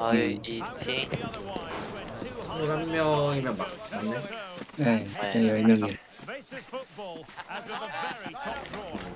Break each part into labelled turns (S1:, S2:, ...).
S1: 아이 이팅
S2: 21명이면 막 맞네.
S3: 네, 저희 10명이에요.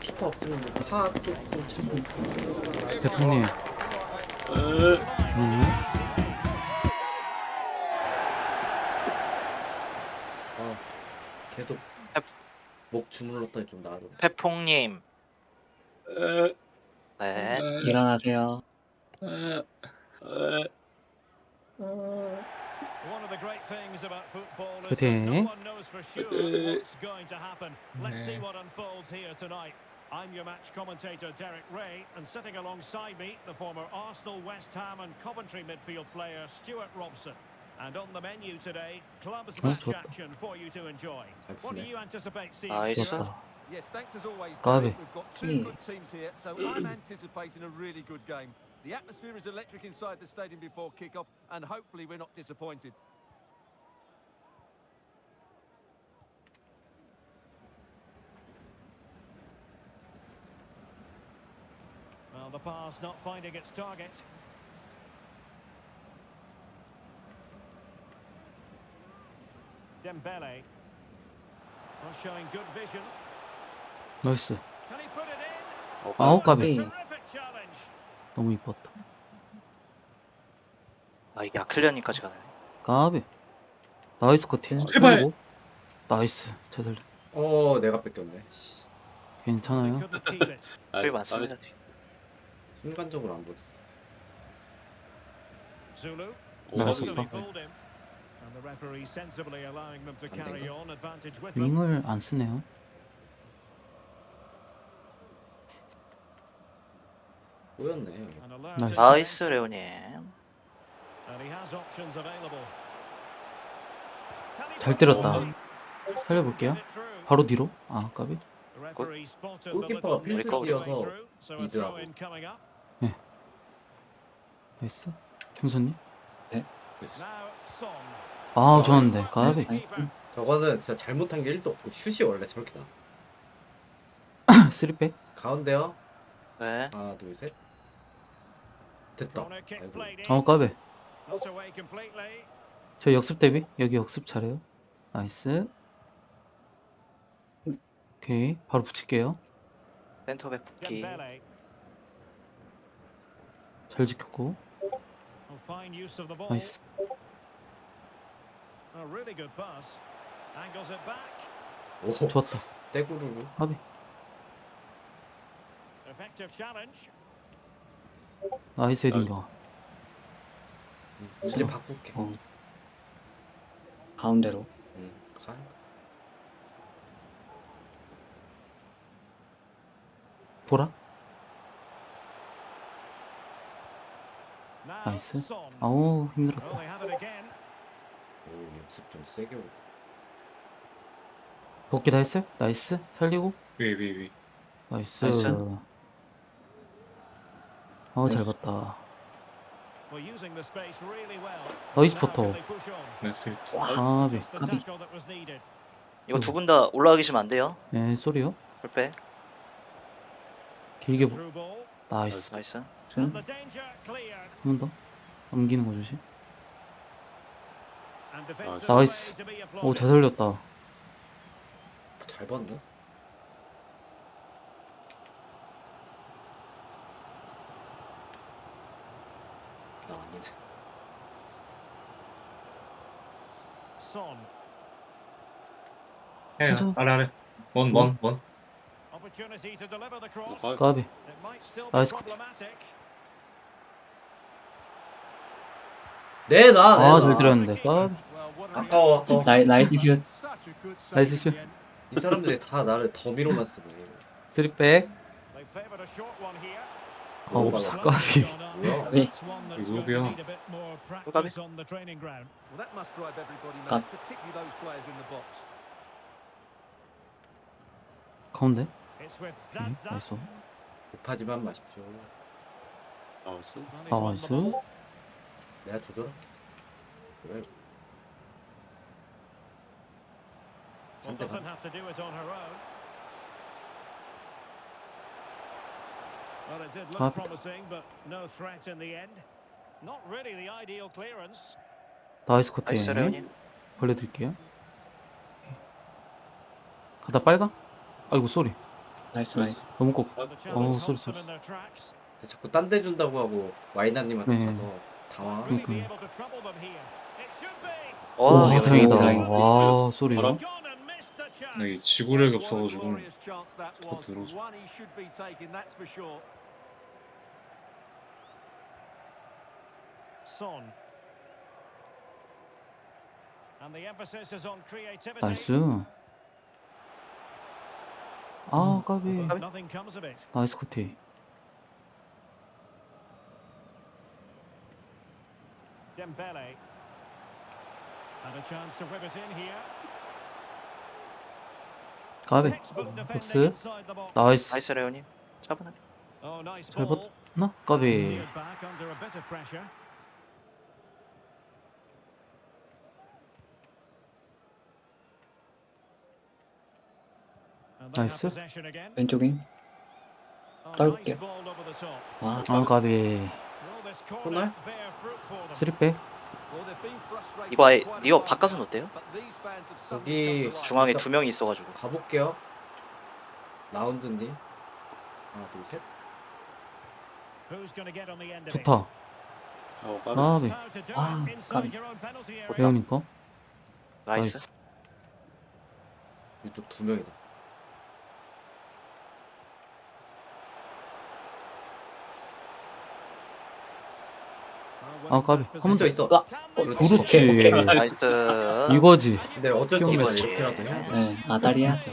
S2: 키퍼 없으면 파 쪽도 참.
S4: 대표님. 음.
S2: 아, 계속 목 주물렀더니 좀 나아져.
S1: 페퐁님 네
S3: 일어나세요.
S5: One of the great things about football is that no one knows for sure uh, what's going to happen. Let's see what unfolds here tonight. I'm your match commentator Derek Ray and sitting alongside me the former Arsenal, West Ham and Coventry midfield player Stuart Robson. And on the menu today, club's match action for you to enjoy. What do you anticipate seeing?
S6: Yes, thanks as always. Derek. We've got two good teams here, so I'm anticipating a really good game. The atmosphere is electric inside the stadium before kickoff, and hopefully we're not disappointed.
S5: Well, the pass not finding its target. Dembele. Not showing good vision.
S4: Nice.
S5: Can he put it in? Oh, oh,
S4: 너무 이뻤다.
S1: 아 이게 아클리언니까지 가네
S4: 까비. 나이스 커팅.
S3: 제발.
S4: 그리고 나이스. 제대로.
S2: 어, 내가 뺏겼네. 씨,
S4: 괜찮아요.
S1: 수비 많습니다 뒤.
S2: 순간적으로 안 보였어.
S4: 윙을 안 쓰네요.
S5: Alert
S4: 나이스.
S1: 레오님
S4: 잘 때렸다. 살려볼게요. 바로 뒤로. 아 까비.
S2: 골키퍼가 필드. 뛰어서
S5: coming up.
S4: 나이스. 충선님.
S5: Now Song.
S4: 아 좋았는데. 까비.
S2: 저거는 진짜 잘못한 게 1도 없고 슛이 원래 저렇게 나.
S4: 쓰리백.
S2: 가운데요.
S1: 네
S2: 하나, 둘, 셋. 됐다.
S4: 어
S5: completely.
S4: 저 역습 대비. 여기 역습 잘해요. 나이스. 오케이. 바로 붙일게요.
S1: 센터백 복귀.
S4: 잘 지켰고. 나이스.
S2: 오,
S4: 좋았다.
S2: 떼구르르.
S4: 까비.
S5: Effective challenge.
S4: 나이스 헤딩가.
S2: 이제 바꿀게.
S3: 어. 가운데로.
S2: 응, 가.
S4: 보라. 나이스. 아우
S5: Oh,
S4: 힘들었다.
S5: they have it again.
S2: 오, 연습 좀 세게 오고.
S4: 복귀 다 했어요? 나이스. 살리고.
S7: 위 위 위
S4: 나이스.
S1: 나이스.
S4: 어, 잘. 봤다.
S5: Really well.
S4: 나이스
S5: on?
S7: 나이스
S4: 까비.
S1: 이거 두 분 다 올라가 계시면 안 돼요
S4: 네, 쏘리요.
S1: 풀백
S4: 길게 보. 나이스.
S1: 나이스
S5: And the danger cleared.
S4: 한번 더. 넘기는 거 조심. 나이스. 오. 잘 살렸다.
S2: 잘 봤나? 나 아닌데.
S5: Son.
S7: 해야
S4: 괜찮아.
S7: 아래 아래
S5: cross.
S4: 까비. 나이스 컷.
S5: problematic.
S2: 네, 나.
S4: 아,
S2: 네,
S4: 잘
S2: 나.
S4: 때렸는데. 까비.
S2: 아까워, 아까워.
S3: 나이, 나이스 슛.
S4: 나이스 슛.
S2: 이 사람들이 다 나를 더미로만 쓰네.
S4: 쓰리백. 아, 없어. 까비.
S2: 뭐야?
S3: 네. 가-
S6: in the box.
S4: 가운데. 응. 나이스.
S2: 급하지만 마십시오.
S5: he's
S4: 아, 나이스.
S2: 내가 조절할게. 그래. 한대 반.
S5: Well, it did
S4: Ah.
S5: look promising, but no threat in the end. Not really the ideal clearance.
S4: 나이스 커팅.
S1: 나이스 레오님.
S4: 벌려드릴게요. 가다 빨가? 아이고 쏘리.
S3: 나이스 나이스.
S4: 너무 꼭. Oh,
S5: their tracks.
S2: 근데 자꾸 딴 데 준다고 하고 와이나님한테
S4: 네.
S2: 가서 당황.
S5: Really be
S4: 그러니까요.
S5: able to trouble them here. It should be.
S1: 와,
S4: 와
S1: 이거
S4: 다행이다.
S3: 다행이다.
S4: 와 쏘리.
S5: chance.
S7: 여기 지구력이 없어가지고 더. 들어오죠.
S6: One he should be taking, that's for sure.
S5: Son. And the emphasis is on creativity.
S4: 나이스. 아 까비.
S5: Nothing comes of it.
S4: 나이스 커팅.
S5: Dembele. And a chance to whip it in here.
S4: 까비.
S5: Box.
S4: 나이스.
S1: 나이스 레오님. 차분하게.
S5: Oh, nice
S4: 잘. 봤나? 까비.
S5: Steered back under a bit of pressure. And they have Oh, over the top.
S3: 와.
S4: 아
S5: for them?
S4: 쓰리백.
S1: 이거 아예 바깥은
S6: now,
S1: 어때요?
S6: life.
S1: 중앙에 두 명이 있어가지고.
S2: 가볼게요. 라운드님. 하나 둘 셋.
S4: 좋다.
S7: 어 까비
S3: Ah,
S5: penalty area.
S4: 레오님 거.
S1: 나이스.
S4: 나이스.
S2: 이쪽 두 명이다.
S4: 아 까비. 한번
S2: 있어
S4: 더.
S2: 있어.
S3: 아,
S2: 그렇지.
S4: 그렇지.
S3: 오케이, 오케이.
S1: 나이스.
S4: 이거지.
S2: 근데 어쩔 수 없어
S1: 이거지.
S2: 이렇게라도 해야 돼.
S3: 네, 아다리 해야죠.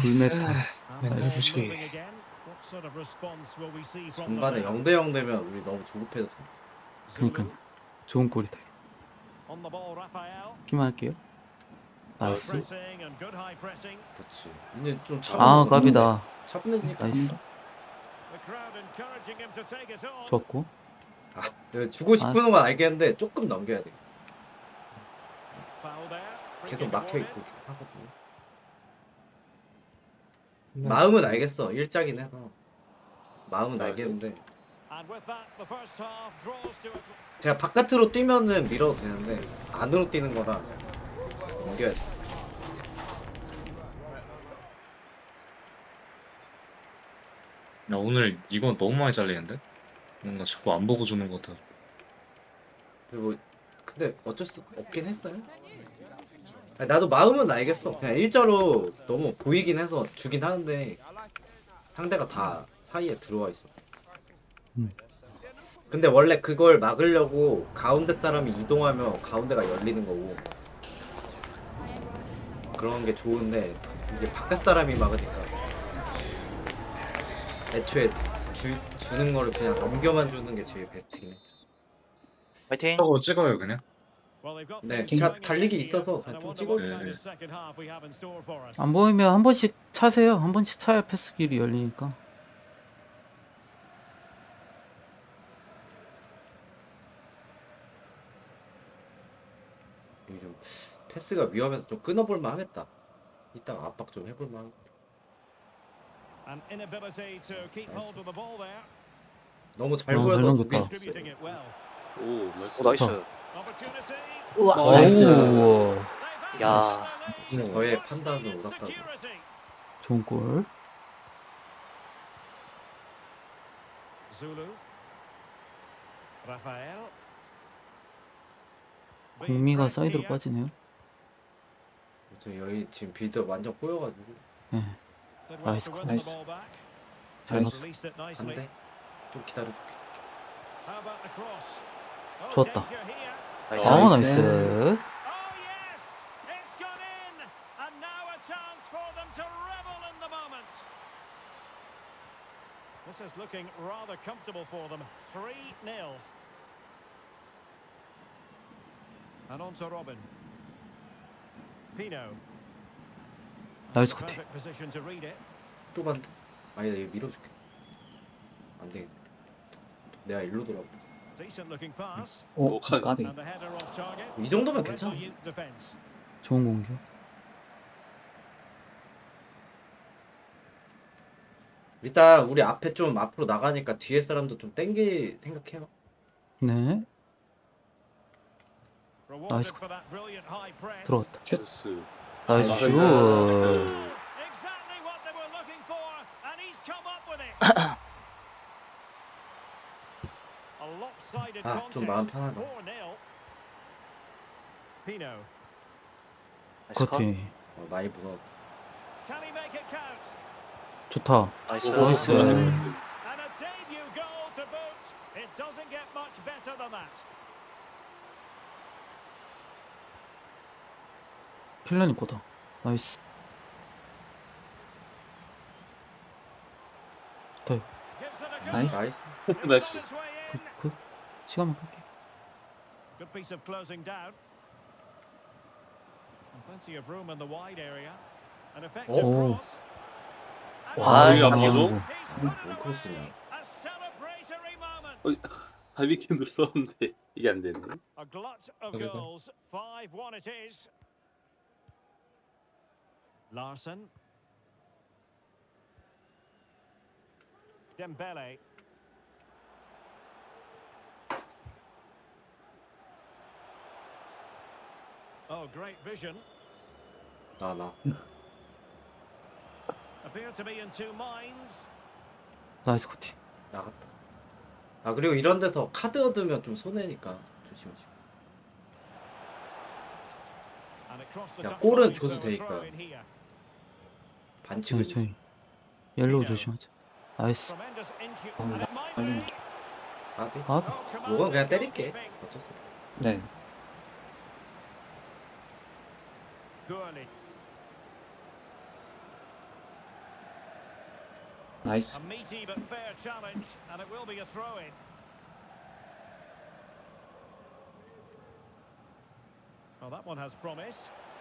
S4: 불메탈.
S7: 맨날 보시기.
S2: 전반에 0대 0 되면 우리 너무 조급해져서.
S4: 그러니까요. 좋은 골이다. 기만 할게요. 나이스.
S2: 그렇지. 이제
S4: 좀아
S2: 차분해져.
S4: 까비다. 나이스.
S5: Take it on.
S4: 좋았고.
S2: 아, 주고 싶은 건 알겠는데 조금 넘겨야.
S5: Free
S2: 계속 막혀. 있고 하거든요. 마음은 알겠어. 일작인 해서. 마음은 알겠는데 제가 바깥으로 뛰면은 밀어도 되는데 안으로 뛰는 거라 넘겨야 돼.
S7: 야 오늘 이건 너무 많이 잘리는데? 뭔가 자꾸 안 보고 주는 것 같아
S2: 그리고 근데 어쩔 수 없긴 했어요. 아니, 나도 마음은 알겠어. 그냥 일자로 너무 보이긴 해서 주긴 하는데 상대가 다 사이에 들어와 있어.
S4: 음.
S2: 근데 원래 그걸 막으려고 가운데 사람이 이동하면 가운데가 열리는 거고 그런 게 좋은데 이제 바깥 사람이 막으니까 애초에 주, 주는 거를 그냥 넘겨만 주는 게 제일 베스트긴 해.
S1: 화이팅.
S7: 저거 찍어요 그냥
S2: 네, 제가 달리기 있어서 그냥 좀 찍어도
S5: kind
S7: 돼요.
S4: 안 보이면 한 번씩 차세요. 한 번씩 차야 패스 길이 열리니까.
S2: 이게 좀 패스가 위험해서 좀 끊어볼만 하겠다. 이따가 압박 좀 해볼만. 하겠다.
S5: An inability to keep hold of the ball there.
S2: 너무 잘
S4: 아,
S2: 보여서
S4: 잘 넘겼다.
S2: 줬어요.
S5: Distributing it well.
S7: 오 나이스
S1: 오 나이스.
S5: Opportunity.
S3: 우와.
S7: 어,
S3: 나이스.
S4: 오.
S5: They've
S1: 야.
S5: the lead.
S2: 저의 판단은 옳았다고.
S5: Security.
S4: 좋은 골.
S5: Zulu. Rafael.
S4: 공미가 사이드로 빠지네요.
S2: 저 여기 지금 빌드 완전 꼬여가지고
S4: 네. 나이스
S3: 나이스.
S4: 잘
S3: 나이스.
S5: Released it nicely.
S2: 안돼. 좀 기다려줄게.
S5: How about the cross? Oh,
S4: 좋았다.
S5: danger here.
S1: 나이스.
S4: 아
S3: 나이스.
S4: 나이스.
S5: Oh yes, it's gone in, and now a chance for them to revel in the moment. This is looking rather comfortable for them. 3-0. And on to Robin. Pino.
S4: 나이스
S5: it.
S2: 또 반대. 아니 나 이거 밀어줄게. 안 되겠다. 내가 일로 돌아가.
S5: Decent looking pass.
S3: 오, 까비.
S5: Off target.
S2: 이 정도면 괜찮아.
S4: 좋은 공격.
S2: 일단 우리 앞에 좀 앞으로 나가니까 뒤에 사람도 좀 땡기 생각해요.
S4: 네. 나이스.
S8: 나이스.
S4: 나이스 슛.
S5: Exactly what they were looking for, and he's come up with it. A lopsided
S2: 아, 좀 마음
S5: contest.
S2: 편하다.
S5: 4-0. Pino,
S1: 나이스 컷.
S4: 그렇지.
S2: 어, 많이 무너졌다.
S5: can he make it count?
S4: 좋다.
S1: 나이스.
S4: 나이스.
S5: And a debut goal to boot. It doesn't get much better than that.
S4: 킬러님 거다. 나이스.
S5: go.
S3: 나이스.
S2: 나이스.
S8: 나이스.
S4: 그,
S5: in.
S4: 그 시간만 끌게.
S5: Good piece of closing down. Plenty of room in the wide area. An effective
S4: Oh.
S5: cross.
S1: 와, 이거 안
S8: 맞아?
S2: 뭔. 크로스냐.
S5: A celebratory moment.
S8: 하비키 눌렀는데 이게 안 되네.
S5: A glut of goals. 5-1 it is. Larson. Dembele. Oh, great vision.
S2: 나 나.
S5: Appear to be in two minds.
S4: 나이스 코티.
S2: 나갔다. 아 그리고 이런 데서 카드 얻으면 좀 손해니까 조심하시고. 야, 골은 줘도 되니까. 반칙을.
S4: 저희 저희 옐로우 조심하자. 나이스.
S3: 어, 나 빨리.
S2: 아,
S5: Oh, commanded
S2: 이건 그냥 때릴게. 어쩔 수 없다.
S3: 네. 나이스.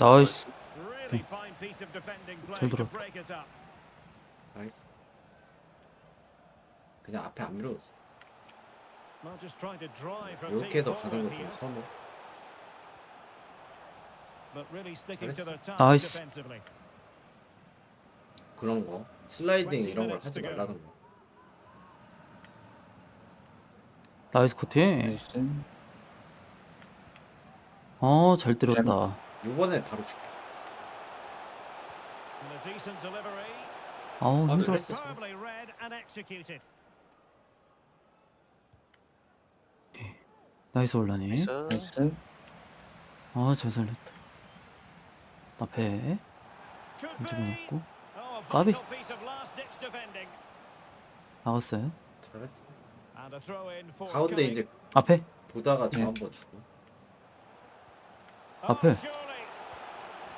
S5: Oh.
S4: 나이스. 잘
S5: up.
S2: 나이스. 그냥 앞에 안 밀어줬어. 이렇게 해서 가는 거좀 선호.
S4: 나이스.
S2: 그런 거. 슬라이딩 이런 걸 하지 말라는 거.
S4: 나이스.
S3: 나이스.
S4: 어, 잘 때렸다.
S2: 이번에 바로 줄게.
S4: 아우,
S2: 아,
S5: read and executed.
S4: 나이스 올라니.
S1: 나이스.
S3: 나이스.
S4: 아, 잘 살렸다. 앞에
S5: Oh, a
S4: 까비. 나갔어요.
S2: 잘했어. 가운데 이제
S4: 앞에
S2: 보다가 저
S3: 네.
S2: 한번 주고.
S4: 앞에.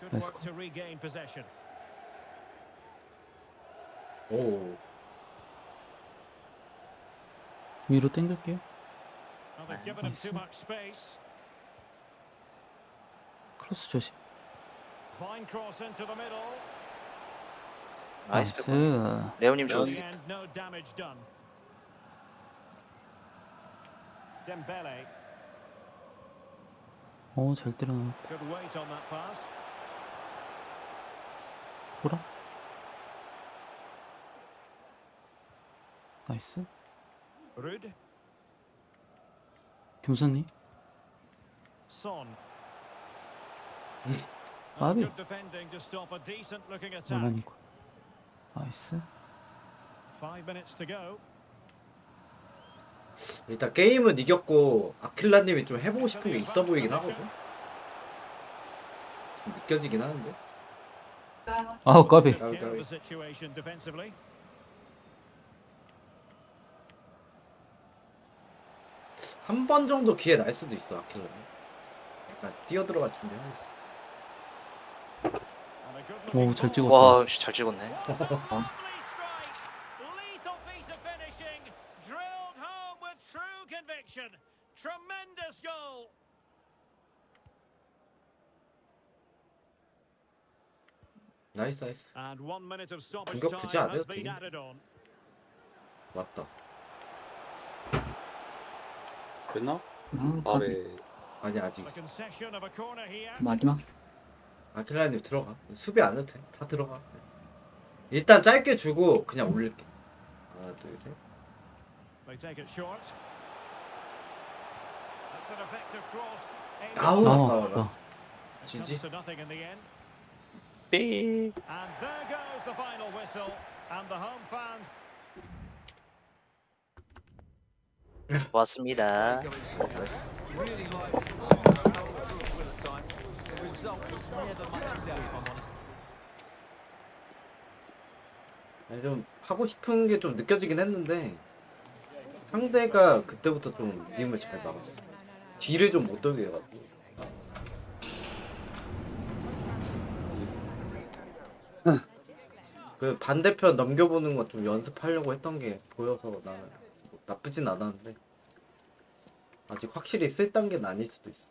S5: Good
S4: Nice
S5: work
S4: call.
S5: to regain possession.
S2: 오.
S4: 위로 당길게요.
S5: Space.
S4: 크로스 조심.
S1: 나이스.
S4: 나이스.
S1: 레오님.
S5: Dembele,
S4: 어, 잘 때려놨다.
S5: good weight on that pass.
S4: 보라. 나이스.
S5: Rude,
S4: 김선님.
S5: Son. Oh,
S4: Bobby.
S5: good defending to stop a decent-looking attack.
S4: 올라니고. 나이스.
S5: Five minutes to go.
S2: 일단 게임은 이겼고 아킬라님이 좀 해보고 싶은 게 있어 보이긴 하거든. 좀 느껴지긴 하는데.
S4: 아우, 까비.
S5: The situation defensively.
S2: 한 번 정도 기회 날 수도 있어 아킬라님. 약간 준비하겠어.
S5: And a good
S4: 오, 잘. 찍었다.
S1: 와, 씨, 잘 찍었네.
S5: Lovely strike.
S2: 나이스 나이스 공격 굳이 안 해도 돼. 맞다
S8: 됐나?
S3: 아.
S8: 아래
S2: 아니 아직 있어.
S3: 마지막.
S2: 아킬라님 들어가 수비 안 해도 돼다 들어가 일단 짧게 주고 그냥 올릴게 하나 둘셋 아우
S5: at-
S2: 아까워라 지지
S5: comes to nothing in the end.
S1: 삐.
S2: 아니, 좀 하고 싶은 게 좀 느껴지긴 했는데 상대가 그때부터 좀 리듬을 잘 나갔어 뒤를 좀 못 돌게 해가지고 그 반대편 넘겨보는 거좀 연습하려고 했던 게 보여서 나는 뭐 나쁘진 않았는데. 아직 확실히 쓸 단계는 아닐 수도 있어